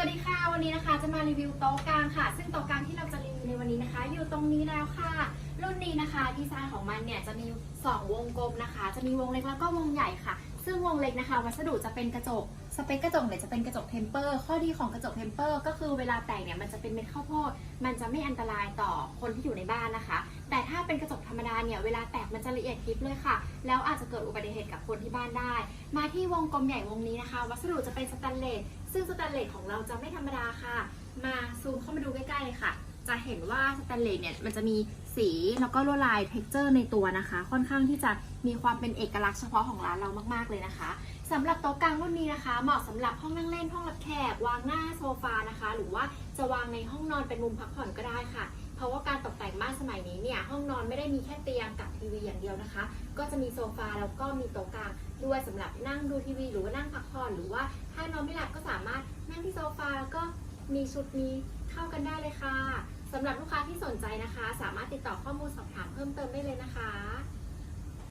วัสดีค่ะ วันนี้นะคะจะมารีวิวโต๊ะกลางค่ะ ซึ่งโต๊ะกลางที่เราจะรีวิวในวันนี้นะคะ อยู่ตรงนี้แล้วค่ะ รุ่นนี้นะคะดีไซน์ของมันเนี่ยจะมี 2 วงกลมนะคะ จะมีวงเล็กแล้วก็วงใหญ่ค่ะ ซึ่งวงเล็กนะคะ วัสดุจะเป็นกระจกสเปคกระจกเนี่ยจะเป็นกระจกเทมเปอร์ข้อดีของกระจกเทมเปอร์ก็คือเวลาแตกเนี่ยมันจะเป็นเม็ดข้าวโพดมันจะไม่อันตรายต่อคนที่อยู่ในบ้านนะคะ แต่าเป็นเนี่ยเวลาแตกมันจะละเอียดยิบเลยค่ะ แล้วอาจจะเกิดอุบัติเหตุกับคนที่บ้านได้ มาที่วงกลมใหญ่วงนี้นะคะ วัสดุจะเป็นสแตนเลสซึ่งสแตนเลสของเราจะไม่ธรรมดาค่ะ มาซูมเข้ามาดูใกล้ๆเลยค่ะ จะเห็นว่าสแตนเลสเนี่ยมันจะมีสีแล้วก็ลวดลายเท็กเจอร์ในตัวนะคะ ค่อนข้างที่จะมีความเป็นเอกลักษณ์เฉพาะของร้านเรามากๆเลยนะคะสำหรับโต๊ะกลางรุ่นนี้นะคะ เหมาะสำหรับห้องนั่งเล่นห้องรับแขกวางหน้าโซฟานะคะ หรือว่าจะวางในห้องนอนเป็นมุมพักผ่อนก็ได้ค่ะ อนไม่ได้มีแค่เตียงกับทีวีอย่างเดียวนะคะ ก็จะมีโซฟาแล้วก็มีโต๊ะกลางด้วยสำหรับนั่งดูทีวีหรือว่านั่งพักผ่อนหรือว่าถ้านอนไม่หลับก็สามารถนั่งที่โซฟาแล้วก็มีชุดนี้เข้ากันได้เลยค่ะสำหรับลูกค้าที่สนใจนะคะ สามารถติดต่อข้อมูลสอบถามเพิ่มเติมได้เลยนะคะ